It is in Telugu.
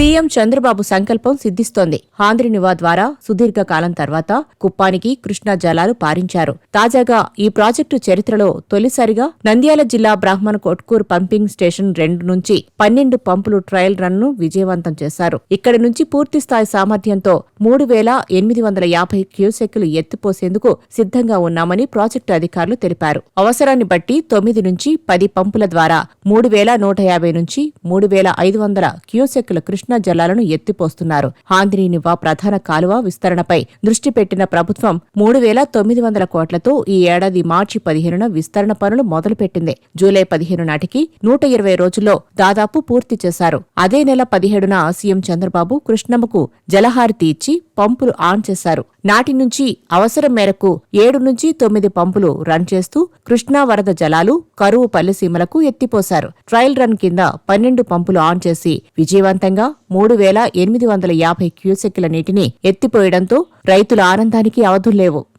సీఎం చంద్రబాబు సంకల్పం సిద్ధిస్తోంది. హాంద్రినివా ద్వారా సుదీర్ఘ కాలం తర్వాత కుప్పానికి కృష్ణా జలాలు పారించారు. తాజాగా ఈ ప్రాజెక్టు చరిత్రలో తొలిసారిగా నంద్యాల జిల్లా బ్రాహ్మణ కొట్కూర్ పంపింగ్ స్టేషన్ రెండు నుంచి పన్నెండు పంపులు ట్రయల్ రన్ను విజయవంతం చేశారు. ఇక్కడి నుంచి పూర్తి స్థాయి సామర్థ్యంతో మూడు వేల ఎనిమిది వందల యాభై క్యూసెక్కులు ఎత్తిపోసేందుకు సిద్ధంగా ఉన్నామని ప్రాజెక్టు అధికారులు తెలిపారు. అవసరాన్ని బట్టి తొమ్మిది నుంచి పది పంపుల ద్వారా మూడు వేల నూట యాభై నుంచి మూడు వేల ఐదు వందల క్యూసెక్కుల కృష్ణ జలాలను ఎత్తిపోస్తున్నారు. హాంద్రీనివా ప్రధాన కాలువ విస్తరణపై దృష్టి పెట్టిన ప్రభుత్వం మూడు వేల తొమ్మిది వందల కోట్లతో ఈ ఏడాది మార్చి పదిహేనున విస్తరణ పనులు మొదలుపెట్టింది. జూలై పదిహేను నాటికి నూట ఇరవై రోజుల్లో దాదాపు పూర్తి చేశారు. అదే నెల పదిహేడున సీఎం చంద్రబాబు కృష్ణమ్మకు జలహారతి ఇచ్చి పంపులు ఆన్ చేశారు. నాటి నుంచి అవసరం మేరకు ఏడు నుంచి తొమ్మిది పంపులు రన్ చేస్తూ కృష్ణా వరద జలాలు కరువు పల్లెసీమలకు ఎత్తిపోశారు. ట్రయల్ రన్ కింద పన్నెండు పంపులు ఆన్ చేసి విజయవంతంగా మూడు వేల ఎనిమిది వందల యాభై క్యూసెక్కుల నీటిని ఎత్తిపోయడంతో రైతుల ఆనందానికి అవధుల్లేవు